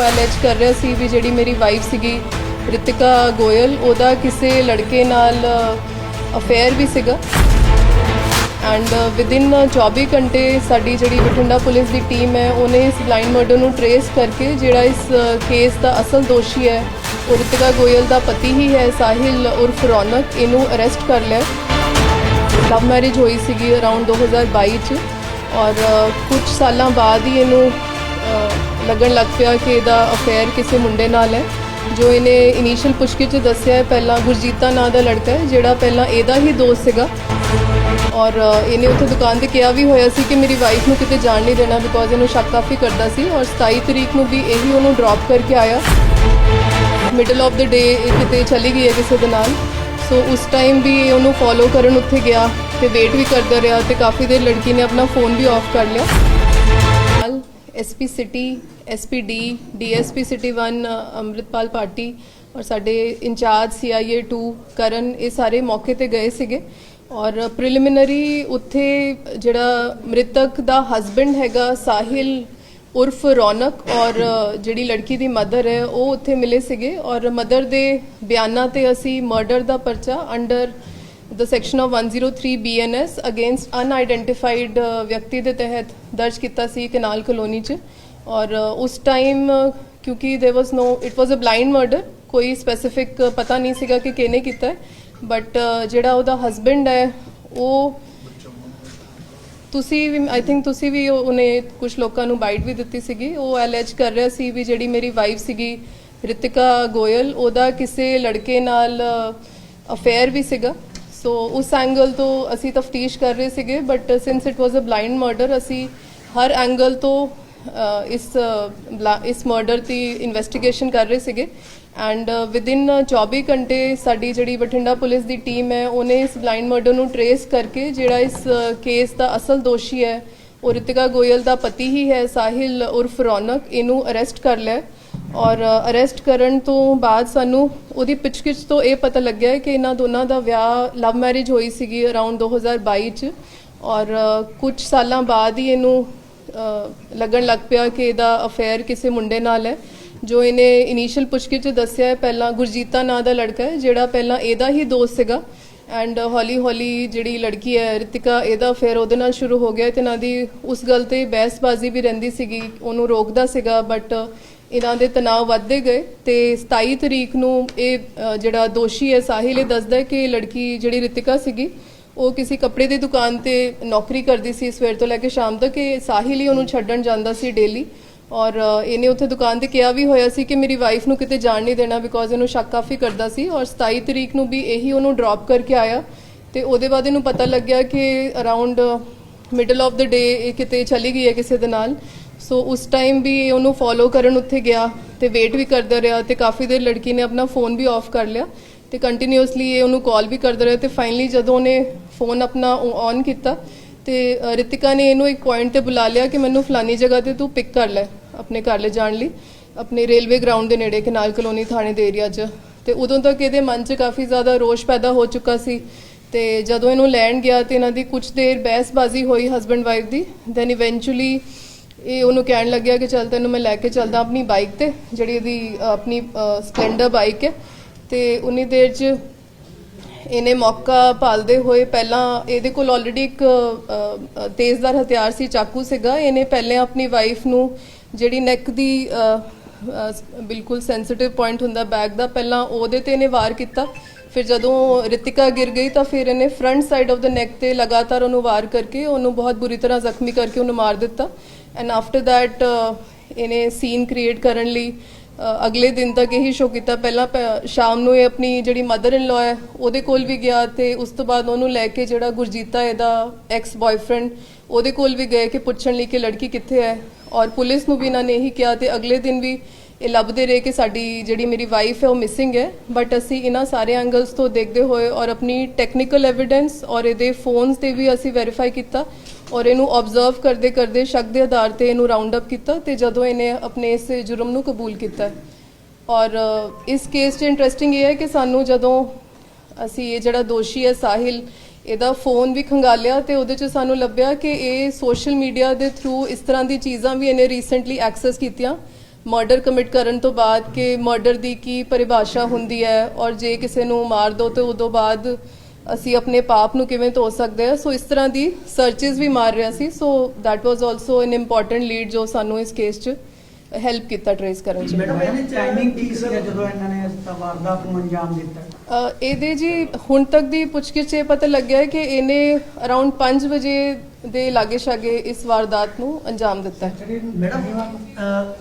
ਉਹ ਅਲੈਜ ਕਰ ਰਿਹਾ ਸੀ ਵੀ ਜਿਹੜੀ ਮੇਰੀ ਵਾਈਫ ਸੀਗੀ, ਰਿਤਿਕਾ ਗੋਇਲ, ਉਹਦਾ ਕਿਸੇ ਲੜਕੇ ਨਾਲ ਅਫੇਅਰ ਵੀ ਸੀਗਾ। ਐਂਡ ਵਿਦਿਨ 24 ਘੰਟੇ ਸਾਡੀ ਜਿਹੜੀ ਬਠਿੰਡਾ ਪੁਲਿਸ ਦੀ ਟੀਮ ਹੈ, ਉਹਨੇ ਇਸ ਬਲਾਈਂਡ ਮਰਡਰ ਨੂੰ ਟਰੇਸ ਕਰਕੇ ਜਿਹੜਾ ਇਸ ਕੇਸ ਦਾ ਅਸਲ ਦੋਸ਼ੀ ਹੈ, ਉਹ ਰਿਤਿਕਾ ਗੋਇਲ ਦਾ ਪਤੀ ਹੀ ਹੈ, ਸਾਹਿਲ ਉਰਫ ਰੌਨਕ ਇਹਨੂੰ ਅਰੈਸਟ ਕਰ ਲਿਆ। ਲਵ ਮੈਰਿਜ ਹੋਈ ਸੀਗੀ ਅਰਾਊਂਡ 2022 ਚ। ਔਰ ਕੁਝ ਸਾਲਾਂ ਬਾਅਦ ਹੀ ਇਹਨੂੰ ਲੱਗਣ ਲੱਗ ਪਿਆ ਕਿ ਇਹਦਾ ਅਫੇਅਰ ਕਿਸੇ ਮੁੰਡੇ ਨਾਲ ਹੈ, ਜੋ ਇਹਨੇ ਇਨੀਸ਼ੀਅਲ ਪੁੱਛਗਿੱਛ 'ਚ ਦੱਸਿਆ ਹੈ, ਪਹਿਲਾਂ ਗੁਰਜੀਤਾ ਨਾਂ ਦਾ ਲੜਕਾ ਹੈ, ਜਿਹੜਾ ਪਹਿਲਾਂ ਇਹਦਾ ਹੀ ਦੋਸਤ ਸੀਗਾ। ਔਰ ਇਹਨੇ ਉੱਥੇ ਦੁਕਾਨ ਤੇ ਕਿਹਾ ਵੀ ਹੋਇਆ ਸੀ ਕਿ ਮੇਰੀ ਵਾਈਫ ਨੂੰ ਕਿਤੇ ਜਾਣ ਨਹੀਂ ਦੇਣਾ ਬਿਕੋਜ਼ ਇਹਨੂੰ ਸ਼ੱਕ ਕਾਫੀ ਕਰਦਾ ਸੀ ਔਰ 27 ਤਰੀਕ ਨੂੰ ਵੀ ਇਹੀ ਉਹਨੂੰ ਡ੍ਰੌਪ ਕਰਕੇ ਆਇਆ। ਮਿਡਲ ਆਫ ਦ ਡੇ ਕਿਤੇ ਚਲੀ ਗਈ ਹੈ ਕਿਸੇ ਦੇ ਨਾਲ। ਸੋ ਉਸ ਟਾਈਮ ਵੀ ਇਹ ਉਹਨੂੰ ਫੋਲੋ ਕਰਨ ਉੱਥੇ ਗਿਆ ਤੇ ਵੇਟ ਵੀ ਕਰਦਾ ਰਿਹਾ ਤੇ ਕਾਫੀ ਦੇਰ ਲੜਕੀ ਨੇ ਆਪਣਾ ਫੋਨ ਵੀ ਆਫ ਕਰ ਲਿਆ। SP city SP D DSP city 1 Amritpal party ਔਰ ਸਾਡੇ ਇੰਚਾਰਜ ਸੀਆਈਏ 2 ਕਰਨ ਇਹ ਸਾਰੇ ਮੌਕੇ ਤੇ ਗਏ ਸੀਗੇ ਔਰ ਪ੍ਰੀਲਿਮਿਨਰੀ ਉੱਥੇ ਜਿਹੜਾ ਮ੍ਰਿਤਕ ਦਾ ਹਸਬੰਡ ਹੈਗਾ ਸਾਹਿਲ ਉਰਫ ਰੌਨਕ ਔਰ ਜਿਹੜੀ ਲੜਕੀ ਦੀ ਮਦਰ ਹੈ ਉਹ ਉੱਥੇ ਮਿਲੇ ਸੀਗੇ ਔਰ ਮਦਰ ਦੇ ਬਿਆਨਾਂ ਤੇ ਅਸੀਂ ਮਰਡਰ ਦਾ ਪਰਚਾ under the section of 103 BNS against unidentified uh, ਵਿਅਕਤੀ ਦੇ ਤਹਿਤ ਦਰਜ ਕੀਤਾ ਸੀ ਕਨਾਲ ਕਲੋਨੀ ਚ ਔਰ ਉਸ ਟਾਈਮ ਕਿਉਂਕਿ there was no it was a blind murder ਕੋਈ ਸਪੈਸੀਫਿਕ ਪਤਾ ਨਹੀਂ ਸੀਗਾ ਕਿ ਕਿਹਨੇ ਕੀਤਾ ਬਟ ਜਿਹੜਾ ਉਹਦਾ ਹਸਬੰਡ ਹੈ ਉਹ ਤੁਸੀਂ ਵੀ ਆਈ ਥਿੰਕ ਤੁਸੀਂ ਵੀ ਉਹਨੇ ਕੁਝ ਲੋਕਾਂ ਨੂੰ ਬਾਈਟ ਵੀ ਦਿੱਤੀ ਸੀਗੀ ਉਹ ਅਲੈਜ ਕਰ ਰਿਹਾ ਸੀ ਵੀ ਜਿਹੜੀ ਮੇਰੀ ਵਾਈਫ ਸੀਗੀ ਰਿਤਿਕਾ ਗੋਇਲ ਉਹਦਾ ਕਿਸੇ ਲੜਕੇ ਨਾਲ ਅਫੇਅਰ ਵੀ ਸੀਗਾ ਸੋ ਉਸ ਐਂਗਲ ਤੋਂ ਅਸੀਂ ਤਫਤੀਸ਼ ਕਰ ਰਹੇ ਸੀਗੇ but since it was a blind murder ਅਸੀਂ ਹਰ ਐਂਗਲ ਤੋਂ ਇਸ ਬਲਾ- ਇਸ ਮਰਡਰ ਦੀ ਇਨਵੈਸਟੀਗੇਸ਼ਨ ਕਰ ਰਹੇ ਸੀਗੇ ਐਂਡ ਵਿਦਿਨ 24 ਘੰਟੇ ਸਾਡੀ ਜਿਹੜੀ ਬਠਿੰਡਾ ਪੁਲਿਸ ਦੀ ਟੀਮ ਹੈ ਉਹਨੇ ਇਸ ਬਲਾਈਂਡ ਮਰਡਰ ਨੂੰ ਟਰੇਸ ਕਰਕੇ ਜਿਹੜਾ ਇਸ ਕੇਸ ਦਾ ਅਸਲ ਦੋਸ਼ੀ ਹੈ ਉਹ ਰਿਤਿਕਾ ਗੋਇਲ ਦਾ ਪਤੀ ਹੀ ਹੈ ਸਾਹਿਲ ਉਰਫ ਰੌਨਕ ਇਹਨੂੰ ਅਰੈਸਟ ਕਰ ਲਿਆ ਔਰ ਅਰੈਸਟ ਕਰਨ ਤੋਂ ਬਾਅਦ ਸਾਨੂੰ ਉਹਦੀ ਪੁੱਛਗਿੱਛ ਤੋਂ ਇਹ ਪਤਾ ਲੱਗਿਆ ਕਿ ਇਹਨਾਂ ਦੋਨਾਂ ਦਾ ਵਿਆਹ ਲਵ ਮੈਰਿਜ ਹੋਈ ਸੀਗੀ ਅਰਾਊਂਡ 2022 ਚ। ਔਰ ਕੁਝ ਸਾਲਾਂ ਬਾਅਦ ਹੀ ਇਹਨੂੰ ਲੱਗਣ ਲੱਗ ਪਿਆ ਕਿ ਇਹਦਾ ਅਫੇਅਰ ਕਿਸੇ ਮੁੰਡੇ ਨਾਲ ਹੈ, ਜੋ ਇਹਨੇ ਇਨੀਸ਼ੀਅਲ ਪੁੱਛਗਿੱਛ ਦੱਸਿਆ ਪਹਿਲਾਂ ਗੁਰਜੀਤਾ ਨਾਂ ਦਾ ਲੜਕਾ ਹੈ, ਜਿਹੜਾ ਪਹਿਲਾਂ ਇਹਦਾ ਹੀ ਦੋਸਤ ਸੀਗਾ। ਐਂਡ ਹੌਲੀ ਹੌਲੀ ਜਿਹੜੀ ਲੜਕੀ ਹੈ, ਰਿਤਿਕਾ, ਇਹਦਾ ਫਿਰ ਉਹਦੇ ਨਾਲ ਸ਼ੁਰੂ ਹੋ ਗਿਆ ਤੇ ਇਹਨਾਂ ਦੀ ਉਸ ਗੱਲ ਤੇ ਬਹਿਸਬਾਜ਼ੀ ਵੀ ਰਹਿੰਦੀ ਸੀਗੀ, ਉਹਨੂੰ ਰੋਕਦਾ ਸੀਗਾ ਬਟ ਇਹਨਾਂ ਦੇ ਤਣਾਅ ਵੱਧਦੇ ਗਏ ਤੇ 27 ਤਰੀਕ ਨੂੰ ਇਹ ਅ, ਜਿਹੜਾ ਦੋਸ਼ੀ ਹੈ ਸਾਹਿਲ ਇਹ ਦੱਸਦਾ ਹੈ ਕਿ ਲੜਕੀ ਜਿਹੜੀ ਰਿਤਿਕਾ ਸੀਗੀ ਉਹ ਕਿਸੇ ਕੱਪੜੇ ਦੀ ਦੁਕਾਨ ਤੇ ਨੌਕਰੀ ਕਰਦੀ ਸੀ ਸਵੇਰ ਤੋਂ ਲੈ ਕੇ ਸ਼ਾਮ ਤੱਕ। ਇਹ ਸਾਹਿਲ ਹੀ ਉਹਨੂੰ ਛੱਡਣ ਜਾਂਦਾ ਸੀ ਡੇਲੀ ਔਰ ਅ, ਇਹਨੇ ਉੱਥੇ ਦੁਕਾਨ ਤੇ ਕਿਹਾ ਵੀ ਹੋਇਆ ਸੀ ਕਿ ਮੇਰੀ ਵਾਈਫ ਨੂੰ ਕਿਤੇ ਜਾਣ ਨਹੀਂ ਦੇਣਾ ਬਿਕੋਜ਼ ਇਹਨੂੰ ਸ਼ੱਕ ਕਾਫੀ ਕਰਦਾ ਸੀ ਔਰ 27 ਤਰੀਕ ਨੂੰ ਵੀ ਇਹੀ ਉਹਨੂੰ ਡ੍ਰੌਪ ਕਰਕੇ ਆਇਆ ਤੇ ਉਹਦੇ ਬਾਅਦ ਇਹਨੂੰ ਪਤਾ ਲੱਗਿਆ ਕਿ around middle of the day ਇਹ ਕਿਤੇ ਚਲੀ ਗਈ ਹੈ ਕਿਸੇ ਦੇ ਨਾਲ। ਸੋ ਉਸ ਟਾਈਮ ਵੀ ਉਹਨੂੰ ਫੋਲੋ ਕਰਨ ਉੱਥੇ ਗਿਆ ਤੇ ਵੇਟ ਵੀ ਕਰਦਾ ਰਿਹਾ ਤੇ ਕਾਫੀ ਦੇਰ ਲੜਕੀ ਨੇ ਆਪਣਾ ਫੋਨ ਵੀ ਆਫ ਕਰ ਲਿਆ ਤੇ ਕੰਟੀਨਿਊਸਲੀ ਇਹ ਉਹਨੂੰ ਕਾਲ ਵੀ ਕਰਦਾ ਰਿਹਾ ਤੇ ਫਾਈਨਲੀ ਜਦੋਂ ਉਹਨੇ ਫੋਨ ਆਪਣਾ ਔਨ ਕੀਤਾ ਤੇ ਰਿਤਿਕਾ ਨੇ ਇਹਨੂੰ ਇੱਕ ਪੁਆਇੰਟ ਤੇ ਬੁਲਾ ਲਿਆ ਕਿ ਮੈਨੂੰ ਫਲਾਨੀ ਜਗ੍ਹਾ ਤੇ ਤੂੰ ਪਿਕ ਕਰ ਲੈ ਆਪਣੇ ਘਰ ਲੈ ਜਾਣ ਲਈ ਆਪਣੇ ਰੇਲਵੇ ਗਰਾਊਂਡ ਦੇ ਨੇੜੇ ਕਨਾਲ ਕਲੋਨੀ ਥਾਣੇ ਦੇ ਏਰੀਆ 'ਚ ਤੇ ਉਦੋਂ ਤੱਕ ਇਹਦੇ ਮਨ 'ਚ ਕਾਫੀ ਜ਼ਿਆਦਾ ਰੋਸ਼ ਪੈਦਾ ਹੋ ਚੁੱਕਾ ਸੀ ਤੇ ਜਦੋਂ ਇਹਨੂੰ ਲੈਣ ਗਿਆ ਤੇ ਇਹਨਾਂ ਦੀ ਕੁਝ ਦੇਰ ਬਹਿਸਬਾਜ਼ੀ ਹੋਈ ਹਸਬੰਡ ਵਾਈਫ ਦੀ ਦੈਨ ਇਵੈਂਚੁਅਲੀ ਇਹ ਉਹਨੂੰ ਕਹਿਣ ਲੱਗਿਆ ਕਿ ਚੱਲ ਤੈਨੂੰ ਮੈਂ ਲੈ ਕੇ ਚੱਲਦਾ ਆਪਣੀ ਬਾਈਕ ਤੇ, ਜਿਹੜੀ ਇਹਦੀ ਆਪਣੀ ਸਪਲੈਂਡਰ ਬਾਈਕ ਹੈ। ਤੇ ਉਨੀ ਦੇਰ 'ਚ ਇਹਨੇ ਮੌਕਾ ਭਾਲਦੇ ਹੋਏ ਪਹਿਲਾਂ ਇਹਦੇ ਕੋਲ ਆਲਰੇਡੀ ਇੱਕ ਤੇਜ਼ਦਾਰ ਹਥਿਆਰ ਸੀ, ਚਾਕੂ ਸੀਗਾ। ਇਹਨੇ ਪਹਿਲੇ ਆਪਣੀ ਵਾਈਫ ਨੂੰ ਜਿਹੜੀ ਨੈਕ ਦੀ ਬਿਲਕੁਲ ਸੈਂਸਿਟਿਵ ਪੁਆਇੰਟ ਹੁੰਦਾ ਬੈਕ ਦਾ, ਪਹਿਲਾਂ ਉਹਦੇ ਤੇ ਇਹਨੇ ਵਾਰ ਕੀਤਾ। ਫਿਰ ਜਦੋਂ ਰਿਤਿਕਾ ਗਿਰ ਗਈ ਤਾਂ ਫਿਰ ਇਹਨੇ front side of the neck ਤੇ ਲਗਾਤਾਰ ਉਹਨੂੰ ਵਾਰ ਕਰਕੇ ਉਹਨੂੰ ਬਹੁਤ ਬੁਰੀ ਤਰ੍ਹਾਂ ਜ਼ਖਮੀ ਕਰਕੇ ਉਹਨੂੰ ਮਾਰ ਦਿੱਤਾ। ਐਂਡ ਆਫਟਰ ਥੈਟ ਇਹਨੇ ਸੀਨ ਕ੍ਰੀਏਟ ਕਰਨ ਲਈ ਅਗਲੇ ਦਿਨ ਤੱਕ ਇਹੀ ਸ਼ੋਅ ਕੀਤਾ। ਪਹਿਲਾਂ ਪ- ਸ਼ਾਮ ਨੂੰ ਇਹ ਆਪਣੀ ਜਿਹੜੀ ਮਦਰ ਇਨ ਲਾ ਹੈ, ਉਹਦੇ ਕੋਲ ਵੀ ਗਿਆ ਤੇ ਉਸ ਤੋਂ ਬਾਅਦ ਉਹਨੂੰ ਲੈ ਕੇ ਜਿਹੜਾ ਗੁਰਜੀਤਾ ਇਹਦਾ ਐਕਸ ਬॉयਫ੍ਰੈਂਡ ਉਹਦੇ ਕੋਲ ਵੀ ਗਏ ਕਿ ਪੁੱਛਣ ਲਈ ਕਿ ਲੜਕੀ ਕਿੱਥੇ ਹੈ। ਔਰ ਪੁਲਿਸ ਨੂੰ ਵੀ ਇਹਨਾਂ ਨੇ ਇਹੀ ਕਿਹਾ ਤੇ ਅਗਲੇ ਦਿਨ ਵੀ ਇਹ ਲੱਭਦੇ ਰਹੇ ਕਿ ਸਾਡੀ ਜਿਹੜੀ ਮੇਰੀ ਵਾਈਫ ਹੈ ਉਹ ਮਿਸਿੰਗ ਹੈ ਬਟ ਅਸੀਂ ਇਹਨਾਂ ਸਾਰੇ ਐਂਗਲਸ ਤੋਂ ਦੇਖਦੇ ਹੋਏ ਔਰ ਆਪਣੀ ਟੈਕਨੀਕਲ ਐਵੀਡੈਂਸ ਔਰ ਇਹਦੇ ਫੋਨਸ ਤੇ ਵੀ ਅਸੀਂ ਵੈਰੀਫਾਈ ਕੀਤਾ ਔਰ ਇਹਨੂੰ ਆਬਜ਼ਰਵ ਕਰਦੇ ਕਰਦੇ ਸ਼ੱਕ ਦੇ ਆਧਾਰ ਤੇ ਇਹਨੂੰ ਰਾਉਂਡ ਅਪ ਕੀਤਾ ਤੇ ਜਦੋਂ ਇਹਨੇ ਆਪਣੇ ਇਸ ਜੁਰਮ ਨੂੰ ਕਬੂਲ ਕੀਤਾ। ਔਰ ਇਸ ਕੇਸ 'ਚ ਇੰਟਰਸਟਿੰਗ ਇਹ ਹੈ ਕਿ ਸਾਨੂੰ ਜਦੋਂ ਅਸੀਂ ਇਹ ਜਿਹੜਾ ਦੋਸ਼ੀ ਹੈ ਸਾਹਿਲ, ਇਹਦਾ ਫੋਨ ਵੀ ਖੰਗਾਲਿਆ ਤੇ ਉਹਦੇ 'ਚ ਸਾਨੂੰ ਲੱਭਿਆ ਕਿ ਇਹ ਸੋਸ਼ਲ ਮੀਡੀਆ ਦੇ ਥਰੂ ਇਸ ਤਰ੍ਹਾਂ ਦੀ ਚੀਜ਼ਾਂ ਵੀ ਇਹਨੇ ਰੀਸੈਂਟਲੀ ਐਕਸੈਸ ਕੀਤੀਆਂ। ਮਰਡਰ ਕਮਿਟ ਕਰਨ ਤੋਂ ਬਾਅਦ ਕਿ ਮਰਡਰ ਦੀ ਕੀ ਪਰਿਭਾਸ਼ਾ ਹੁੰਦੀ ਹੈ ਔਰ ਜੇ ਕਿਸੇ ਨੂੰ ਮਾਰ ਦੋ ਤੇ ਉਦੋਂ ਬਾਅਦ ਅਸੀਂ ਆਪਣੇ ਪਾਪ ਨੂੰ ਕਿਵੇਂ ਧੋ ਸਕਦੇ ਹਾਂ। ਸੋ ਇਸ ਤਰ੍ਹਾਂ ਦੀ ਸਰਚਸ ਵੀ ਮਾਰ ਰਿਹਾ ਸੀ। So that was also an important lead ਜੋ ਸਾਨੂੰ ਇਸ ਕੇਸ 'ਚ ਹੈਲਪ ਕੀਤਾ ਟਰੇਸ ਕਰਨ 'ਚ। ਮੈਡਮ ਇਹਦੇ ਟਾਈਮਿੰਗ ਕੀ ਸੀਗਾ ਜਦੋਂ ਇਹਨਾਂ ਨੇ ਇਸ ਵਾਰਦਾਤ ਨੂੰ ਅੰਜਾਮ ਦਿੱਤਾ? ਇਹਦੇ ਜੀ ਹੁਣ ਤੱਕ ਦੀ ਪੁੱਛਗਿੱਛ ਇਹ ਪਤਾ ਲੱਗਿਆ ਹੈ ਕਿ ਇਹਨੇ ਅਰਾਊਂਡ 5 ਵਜੇ ਦੇ ਲਾਗੇ ਛਾਗੇ ਇਸ ਵਾਰਦਾਤ ਨੂੰ ਅੰਜਾਮ ਦਿੱਤਾ ਹੈ। Madam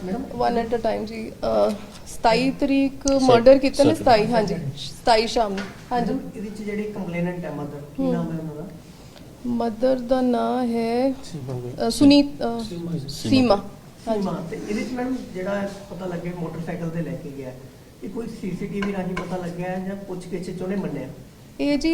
madam? One at a time ਜੀ ਅ, 27 ਤਰੀਕ ਮਰਡਰ ਕੀਤਾ ਨੇ 27 ਹਾਂਜੀ 27 ਸ਼ਾਮ ਨੂੰ। ਹਾਂਜੀ। ਇਹਦੇ ਚ ਜਿਹੜੀ ਕੰਪਲੇਨੈਂਟ ਹੈ ਮਦਰ ਕੀ। ਨਾਮ ਹੈ ਉਹਨਾਂ ਦਾ? ਮਦਰ ਦਾ ਨਾਂ ਹੈ ਸੁਨੀਤ ਸੀਮਾ ਹਾਂਜੀ। ਸੀਮਾ। ਤੇ ਇਹਦੇ ਚ ਮੈਡਮ ਜਿਹੜਾ ਪਤਾ ਲੱਗੇ ਮੋਟਰਸਾਈਕਲ ਤੇ ਲੈ ਕੇ ਗਿਆ ਇਹ ਕੋਈ ਸੀਸੀਟੀਵੀ ਰਾਹੀਂ ਪਤਾ ਲੱਗਿਆ ਜਾਂ ਪੁੱਛ ਗਿੱਛ ਚ ਉਹਨੇ ਮੰਨਿਆ? ਇਹ ਜੀ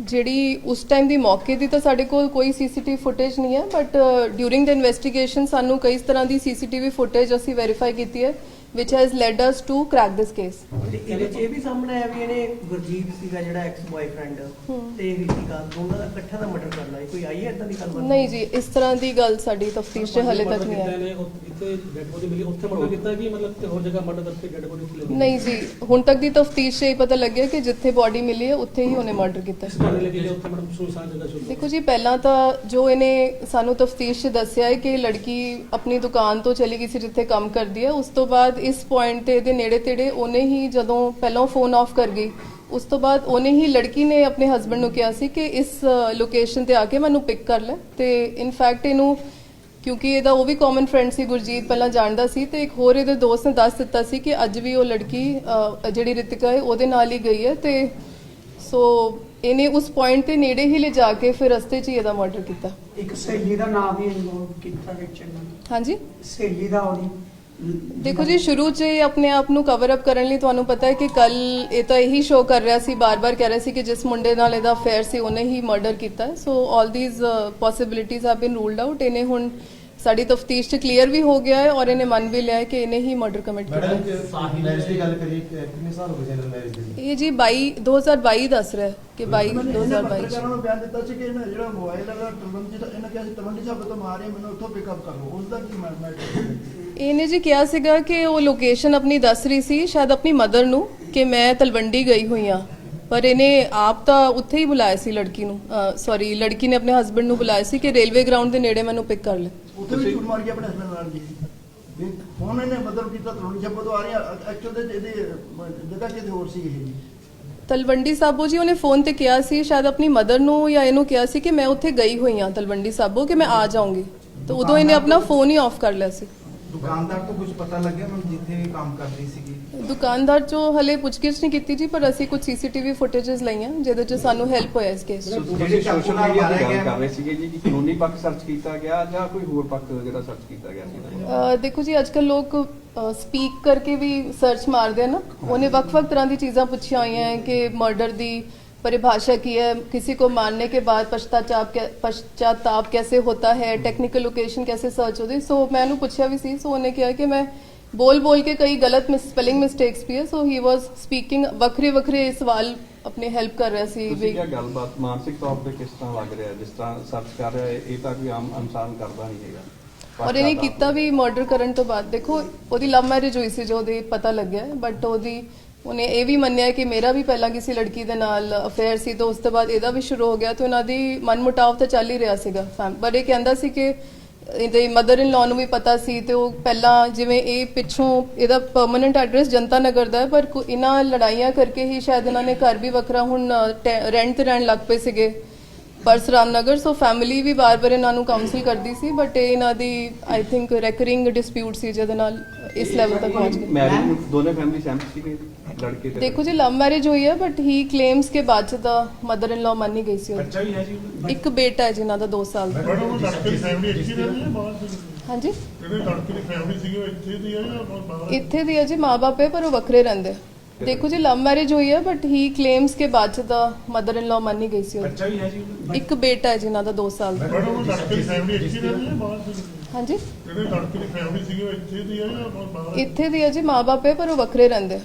ਜਿਹੜੀ ਉਸ ਟਾਈਮ ਦੀ ਮੌਕੇ ਦੀ ਤਾਂ ਸਾਡੇ ਕੋਲ ਕੋਈ ਸੀਸੀਟੀਵੀ ਫੁਟੇਜ ਨਹੀਂ ਹੈ ਬਟ ਡਿਊਰਿੰਗ ਦ ਇਨਵੈਸਟੀਗੇਸ਼ਨ ਸਾਨੂੰ ਕਈ ਤਰ੍ਹਾਂ ਦੀ ਸੀਸੀਟੀਵੀ ਫੁਟੇਜ ਅਸੀਂ ਵੈਰੀਫਾਈ ਕੀਤੀ ਹੈ। Which has led us to crack this case. ਤੇ ਇਹਦੇ ਚ ਇਹ ਵੀ ਸਾਹਮਣੇ ਆਇਆ ਵੀ ਇਹਨੇ ਗੁਰਜੀਤ ਸੀਗਾ ਜਿਹੜਾ ਐਕਸ ਬॉयਫ੍ਰੈਂਡ। ਤੇ ਰਿਤਿਕਾ ਦੋਨਾਂ ਦਾ ਇਕੱਠਾ ਦਾ ਮਰਡਰ ਕਰਨਾ ਹੈ ਕੋਈ ਆਈ ਹੈ ਇਦਾਂ ਦੀ ਗੱਲ ਨਹੀਂ ਜੀ ਇਸ ਤਰ੍ਹਾਂ ਦੀ ਗੱਲ ਸਾਡੀ ਤਫਤੀਸ਼ 'ਚ ਹਲੇ ਤੱਕ ਨਹੀਂ ਆਈ। ਇੱਥੇ ਡੈਡ ਬੋਡੀ ਮਿਲੀ? ਉੱਥੇ ਮਰਡਰ ਕੀਤਾ ਕਿ ਮਤਲਬ ਤੇ ਹੋਰ ਜਗ੍ਹਾ ਮਰਡਰ ਕਰਕੇ ਡੈਡ ਬੋਡੀ ਲੱਗੀ ਨਹੀਂ ਜੀ ਹੁਣ ਤੱਕ ਦੀ ਤਫਤੀਸ਼ 'ਚ ਇਹ ਪਤਾ ਲੱਗਿਆ ਕਿ ਜਿੱਥੇ ਬਾਡੀ ਮਿਲੀ ਹੈ ਉੱਥੇ ਹੀ ਉਹਨੇ ਮਰਡਰ ਕੀਤਾ। ਇਸ ਤਰ੍ਹਾਂ ਲੱਗੀ ਉੱਥੇ ਮੈਡਮ ਸੁਸਾਨ ਜਗ੍ਹਾ ਸ਼ੁਰੂ ਦੇਖੋ ਜੀ ਪਹਿਲਾਂ ਤਾਂ ਜੋ ਇਹਨੇ ਸਾਨੂੰ ਤਫਤੀਸ਼ 'ਚ ਦੱਸਿਆ ਹੈ ਕਿ ਲੜਕੀ ਆਪਣੀ ਦੁਕਾਨ ਤੋਂ ਚਲੀ ਗਈ ਸੀ ਜਿੱਥੇ ਕੰਮ ਕਰਦੀ ਹੈ ਉਸ ਤੋਂ ਬਾਅਦ ਇਸ ਪੁਆਇੰਟ ਤੇ ਇਹਦੇ ਨੇੜੇ ਤੇੜੇ ਉਹਨੇ ਹੀ ਜਦੋਂ ਪਹਿਲਾਂ ਫੋਨ ਆਫ ਕਰ ਗਈ ਉਸ ਤੋਂ ਬਾਅਦ ਉਹਨੇ ਹੀ ਲੜਕੀ ਨੇ ਆਪਣੇ ਹਸਬੰਡ ਨੂੰ ਕਿਹਾ ਸੀ ਕਿ ਇਸ ਲੋਕੇਸ਼ਨ ਤੇ ਆ ਕੇ ਮੈਨੂੰ ਪਿਕ ਕਰ ਲੈ। ਤੇ ਇਨਫੈਕਟ ਇਹਨੂੰ ਕਿਉਂਕਿ ਇਹਦਾ ਉਹ ਵੀ ਕਾਮਨ ਫਰੈਂਡ ਸੀ ਗੁਰਜੀਤ ਪਹਿਲਾਂ ਜਾਣਦਾ ਸੀ ਤੇ ਇੱਕ ਹੋਰ ਇਹਦੇ ਦੋਸਤ ਨੇ ਦੱਸ ਦਿੱਤਾ ਸੀ ਕਿ ਅੱਜ ਵੀ ਉਹ ਲੜਕੀ ਜਿਹੜੀ ਰਿਤਿਕਾ ਹੈ ਉਹਦੇ ਨਾਲ ਹੀ ਗਈ ਹੈ ਤੇ ਸੋ ਇਹਨੇ ਉਸ ਪੁਆਇੰਟ ਤੇ ਨੇੜੇ ਹੀ ਲੈ ਜਾ ਕੇ ਫਿਰ ਰਸਤੇ 'ਚ ਹੀ ਇਹਦਾ ਮਰਡਰ ਕੀਤਾ। ਇੱਕ ਸਹੇਲੀ ਦਾ ਨਾਮ ਵੀ ਇਨਵੋਲਵ ਕੀਤਾ ਵਿੱਚ। ਇਹਨਾਂ। ਹਾਂਜੀ? ਸਹੇਲੀ ਦਾ ਉਹਦੀ ਦੇਖੋ ਜੀ, ਸ਼ੁਰੂ 'ਚ ਇਹ ਆਪਣੇ ਆਪ ਨੂੰ ਕਵਰ ਅਪ ਕਰਨ ਲਈ ਤੁਹਾਨੂੰ ਪਤਾ ਹੈ ਕਿ ਕੱਲ ਇਹ ਤਾਂ ਇਹੀ ਸ਼ੋਅ ਕਰ ਰਿਹਾ ਸੀ, ਬਾਰ-ਬਾਰ ਕਹਿ ਰਿਹਾ ਸੀ ਕਿ ਜਿਸ ਮੁੰਡੇ ਨਾਲ ਇਹਦਾ ਅਫੇਅਰ ਸੀ, ਉਹਨੇ ਹੀ ਮਰਡਰ ਕੀਤਾ so 올 these possibilities have been ruled out ਇਹਨੇ ਹੁਣ ਸਾਡੀ ਤਫਤੀਸ਼ 'ਚ ਕਲੀਅਰ ਵੀ ਹੋ ਗਿਆ ਹੈ ਔਰ ਇਹਨੇ ਮੰਨ ਵੀ ਲਿਆ ਹੈ ਕਿ ਇਹਨੇ ਹੀ ਮਰਡਰ ਕਮਿਟ ਕੀਤਾ ਮੈਡਮ ਹੈ। ਜੇ ਮੈਰਿਜ ਦੀ ਗੱਲ ਕਰੀਏ ਕਿ ਕਿੰਨੇ ਸਾਲ ਹੋ ਗਏ ਜਨਰਲ ਮੈਰਿਜ ਦੇ ਇਹ ਜੀ 22 2022 ਦੱਸ ਰਿਹਾ ਹੈ ਕਿ 22 ਇਹਨਾਂ 2022 ਪੱਤਰਕਾਰਾਂ ਨੂੰ ਬਿਆਨ ਦਿੱਤਾ ਸੀ ਕਿ ਇਹਨਾਂ ਜਿਹੜਾ ਮੋਬਾਈਲ ਹੈਗਾ ਤਲਵੰਡੀ ਦਾ ਇਹਨਾਂ ਕਿਹਾ ਸੀ ਤਲਵੰਡੀ ਸਾਹਿਬ ਤੋਂ ਮਾਰੇ ਮੈਨੂੰ ਉੱਥੋਂ ਪਿਕਅਪ ਕਰ ਲਓ। ਉਸ ਦਾ ਕੀ ਮੈਟਰ ਇਹਨੇ ਜੀ ਕਿਹਾ ਸੀਗਾ ਕਿ ਉਹ ਲੋਕੇਸ਼ਨ ਆਪਣੀ ਦੱਸ ਰਹੀ ਸੀ ਸ਼ਾਇਦ ਆਪਣੀ ਮਦਰ ਨੂੰ ਕਿ ਮੈਂ ਤਲਵੰਡੀ ਗਈ ਹੋਈ ਆ ਪਰ ਇਹਨੇ ਆਪ ਤਾਂ ਉੱਥੇ ਹੀ ਬੁਲਾਇਆ ਸੀ ਲੜਕੀ ਨੂੰ ਸੌਰੀ ਲੜਕੀ ਨੇ ਆਪਣੇ ਹਸਬੰਡ ਨੂੰ ਬੁਲਾਇਆ ਸੀ ਕਿ ਰੇਲਵੇ ਗਰਾਊਂਡ ਦੇ ਨੇੜੇ ਮੈਨੂੰ ਪਿਕ ਕਰ ਲੈ। ਉੱਥੇ ਵੀ ਝੂਠ ਮਾਰ ਕੇ ਆਪਣੇ ਹਸਬੰਦ ਨਾਲ ਜੀ ਵੀ ਫੋਨ ਇਹਨੇ ਮਤਲਬ ਕੀਤਾ ਤਲਵੰਡੀ ਸਾਹਿਬ ਤੋਂ ਆ ਰਹੀ ਐਕਚੁਅਲ ਦੇ ਇਹਦੀ ਜਗ੍ਹਾ ਕਿਤੇ ਹੋਰ ਸੀ ਇਹ ਜੀ। ਤਲਵੰਡੀ ਸਾਬੋ ਜੀ ਉਹਨੇ ਫੋਨ ਤੇ ਕਿਹਾ ਸੀ ਸ਼ਾਇਦ ਆਪਣੀ ਮਦਰ ਨੂੰ ਜਾਂ ਇਹਨੂੰ ਕਿਹਾ ਸੀ ਕਿ ਮੈਂ ਉੱਥੇ ਗਈ ਹੋਈ ਆ ਤਲਵੰਡੀ ਸਾਬੋ ਕਿ ਮੈਂ ਆ ਜਾਊਂਗੀ। ਤਾਂ ਉਦੋਂ ਇਹਨੇ ਆਪਣਾ ਫੋਨ ਹੀ ਆਫ ਕਰ ਲਿਆ ਸੀ। ਦੁਕਾਨਦਾਰ ਤੋਂ ਕੁਝ ਪਤਾ ਲੱਗਿਆ ਮੈਂ ਜਿੱਥੇ ਵੀ ਕੰਮ ਕਰਦੀ ਸੀਗੀ? ਦੁਕਾਨਦਾਰ ਚੋਂ ਹਲੇ ਪੁੱਛਗਿੱਛ ਨਹੀਂ ਕੀਤੀ ਜੀ ਪਰ ਅਸੀਂ ਕੁਝ ਸੀਸੀਟੀਵੀ ਫੁਟੇजेस ਲਈਆਂ ਜਿਹਦੇ 'ਚ ਸਾਨੂੰ ਹੈਲਪ ਹੋਇਆ ਇਸ ਕੇਸ 'ਚ। ਜਿਹੜੇ ਸੋਸ਼ਲ ਮੀਡੀਆ ਤੇ ਗੱਲ ਕਰ ਰਹੇ ਸੀਗੇ ਜੀ ਕਿ ਕਾਨੂੰਨੀ ਪੱਖ ਸਰਚ ਕੀਤਾ ਗਿਆ ਜਾਂ ਕੋਈ ਹੋਰ ਪੱਖ ਜਿਹੜਾ ਸਰਚ ਕੀਤਾ ਗਿਆ ਸੀ? ਅਹ ਦੇਖੋ ਜੀ ਅੱਜ ਕੱਲ ਲੋਕ ਸਪੀਕ ਕਰਕੇ ਵੀ ਸਰਚ ਮਾਰਦੇ ਆ ਨਾ। ਉਹਨੇ ਵੱਖ-ਵੱਖ ਤਰ੍ਹਾਂ ਦੀ ਚੀਜ਼ਾਂ ਪੁੱਛੀਆਂ ਹੋਈਆਂ ਹੈ ਕਿ ਮਰਡਰ ਦੀ परिभाषा की है किसी को मारने के बाद पश्चाताप कै- पश्चाताप कैसे होता है टेक्निकल लोकेशन कैसे सर्च होती सो मैं ਉਹਨੂੰ ਪੁੱਛਿਆ ਵੀ ਸੀ ਸੋ ਉਹਨੇ ਕਿਹਾ ਕਿ ਮੈਂ ਬੋਲ ਬੋਲ ਕੇ ਕਈ ਗਲਤ ਸਪੈਲਿੰਗ ਮਿਸਟੇਕਸ ਵੀ ਹੈ ਸੋ ਹੀ ਵਾਸ ਸਪੀਕਿੰਗ ਵੱਖਰੇ ਵੱਖਰੇ ਸਵਾਲ ਆਪਣੇ ਹੈਲਪ ਕਰ ਰਿਹਾ ਸੀ ਤੁਸੀਂ ਵੀ ਕਿਹਾ ਗੱਲਬਾਤ ਮਾਨਸਿਕ ਤੌਰ ਤੇ ਕਿਸ ਤਰ੍ਹਾਂ ਲੱਗ ਰਿਹਾ ਹੈ? ਜਿਸ ਤਰ੍ਹਾਂ ਸਰਚ ਕਰ ਰਿਹਾ ਹੈ ਇਹ ਤਾਂ ਕੋਈ ਆਮ ਇਨਸਾਨ ਕਰਦਾ ਨਹੀਂ ਹੈਗਾ ਔਰ ਇਹਨੇ ਕੀਤਾ ਵੀ ਮਰਡਰ ਕਰਨ ਤੋਂ ਬਾਅਦ ਦੇਖੋ ਉਹਦੀ ਲਵ ਮੈਰਿਜ ਹੋਈ ਸੀ ਜੋ ਉਹਦੇ ਪਤਾ ਲੱਗਿਆ ਬਟ ਉਹਦੀ ਉਹਨੇ ਇਹ ਵੀ ਮੰਨਿਆ ਕਿ ਮੇਰਾ ਵੀ ਪਹਿਲਾਂ ਕਿਸੇ ਲੜਕੀ ਦੇ ਨਾਲ ਅਫੇਅਰ ਸੀ, ਤਾਂ ਉਸ ਤੋਂ ਬਾਅਦ ਇਹਦਾ ਵੀ ਸ਼ੁਰੂ ਹੋ ਗਿਆ ਤੇ ਉਹਨਾਂ ਦੀ ਮਨਮੁਟਾਵ ਤਾਂ ਚੱਲ ਹੀ ਰਿਹਾ ਸੀਗਾ ਫੈਮ- ਪਰ ਇਹ ਕਹਿੰਦਾ ਸੀ ਕਿ ਇਹਦੇ ਮਦਰ ਇਨ ਲਾ ਨੂੰ ਵੀ ਪਤਾ ਸੀ ਤੇ ਉਹ ਪਹਿਲਾਂ ਜਿਵੇਂ ਇਹ ਪਿੱਛੋਂ ਇਹਦਾ ਪਰਮਨੈਂਟ ਐਡਰੈਸ ਜਨਤਾ ਨਗਰ ਦਾ ਹੈ, ਪਰ ਇਹਨਾਂ ਲੜਾਈਆਂ ਕਰਕੇ ਹੀ ਸ਼ਾਇਦ ਇਹਨਾਂ ਨੇ ਘਰ ਵੀ ਵੱਖਰਾ ਹੁਣ ਰੈਂਟ ਤੇ ਰਹਿਣ ਲੱਗ ਪਏ ਸੀਗੇ। ਪਰਸਰਾਮ ਨਗਰ ਸੋ ਫੈਮਿਲੀ ਵੀ ਬਾਰ-ਬਾਰ ਇਹਨਾਂ ਨੂੰ ਕਾਉਂਸਲ ਕਰਦੀ ਸੀ ਬਟ ਇਹ ਇਹਨਾਂ ਦੀ ਆਈ ਥਿੰਕ ਰੈਕਰਿੰਗ ਡਿਸਪਿਊਟ ਸੀ ਜਿਹਦੇ ਨਾਲ ਇਸ ਲੈਵਲ ਤੱਕ ਪਹੁੰਚ ਗਏ। ਮੈਰਿਜ ਨੂੰ ਦੋਨੇ ਫੈਮਿਲੀ ਸਹਿਮਤ ਸੀਗੇ ਲੜਕੇ ਤੇ ਦੇਖੋ ਜੀ ਲਵ ਮੈਰਿਜ ਹੋਈ ਹੈ ਬਟ ਹੀ ਕਲੇਮਸ ਕੇ ਬਾਅਦ ਚ ਦਾ ਮਦਰ ਇਨ ਲਾ ਮੰਨੀ ਗਈ ਸੀ ਉਹਦੀ। ਬੱਚਾ ਵੀ ਹੈ ਜੀ ਇੱਕ ਬੇਟਾ ਹੈ ਜਿਨ੍ਹਾਂ ਦਾ 2 ਸਾਲ ਦਾ। ਮੈਡਮ ਉਹ ਲੜਕੇ ਦੀ ਫੈਮਿਲੀ ਇੱਥੇ ਦੀ ਰਹਿੰਦੀ ਹੈ ਬਾਹਰ ਦੀ? ਹਾਂਜੀ? ਜਿਹੜੇ ਲੜਕੇ ਦੀ ਫੈਮਿਲੀ ਸੀਗੀ ਉਹ ਇੱਥੇ ਦੀ ਹੈ ਜਾਂ ਬਾਹਰ? ਇੱਥੇ ਦੀ ਹੈ ਜੀ ਮਾਪੇ ਪਰ ਉਹ ਵੱਖਰੇ ਰਹਿੰਦੇ। ਦੇਖੋ ਜੀ ਲਵ ਮੈਰਿਜ ਹੋਈ ਹੈ ਬਟ ਹੀ ਕਲੇਮਸ ਕੇ ਬਾਅਦ ਚ ਦਾ ਮਦਰ ਇਨ ਲਾ ਮੰਨੀ ਗਈ ਸੀ ਉਹਦੀ। ਬੱਚਾ ਵੀ ਹੈ ਜੀ। ਇੱਕ ਬੇਟਾ ਹੈ ਜਿਨ੍ਹਾਂ ਦਾ 2 ਸਾਲ ਦਾ। ਮੈਡਮ ਉਹ ਲੜਕੇ ਦੀ ਫੈਮਿਲੀ ਇੱਥੇ ਦੀ ਰਹਿੰਦੀ ਹੈ ਬਾਹਰ ਦੀ? ਹਾਂਜੀ? ਜਿਹੜੇ ਲੜਕੇ ਦੀ ਫੈਮਿਲੀ ਸੀਗੀ ਉਹ ਇੱਥੇ ਦੀ ਹੈ ਜਾਂ ਬਾਹਰ ਇੱਥੇ ਦੀ ਹੈ ਜੀ ਮਾਪੇ ਪਰ ਉਹ ਵੱਖਰੇ ਰਹਿੰਦੇ। ਆ।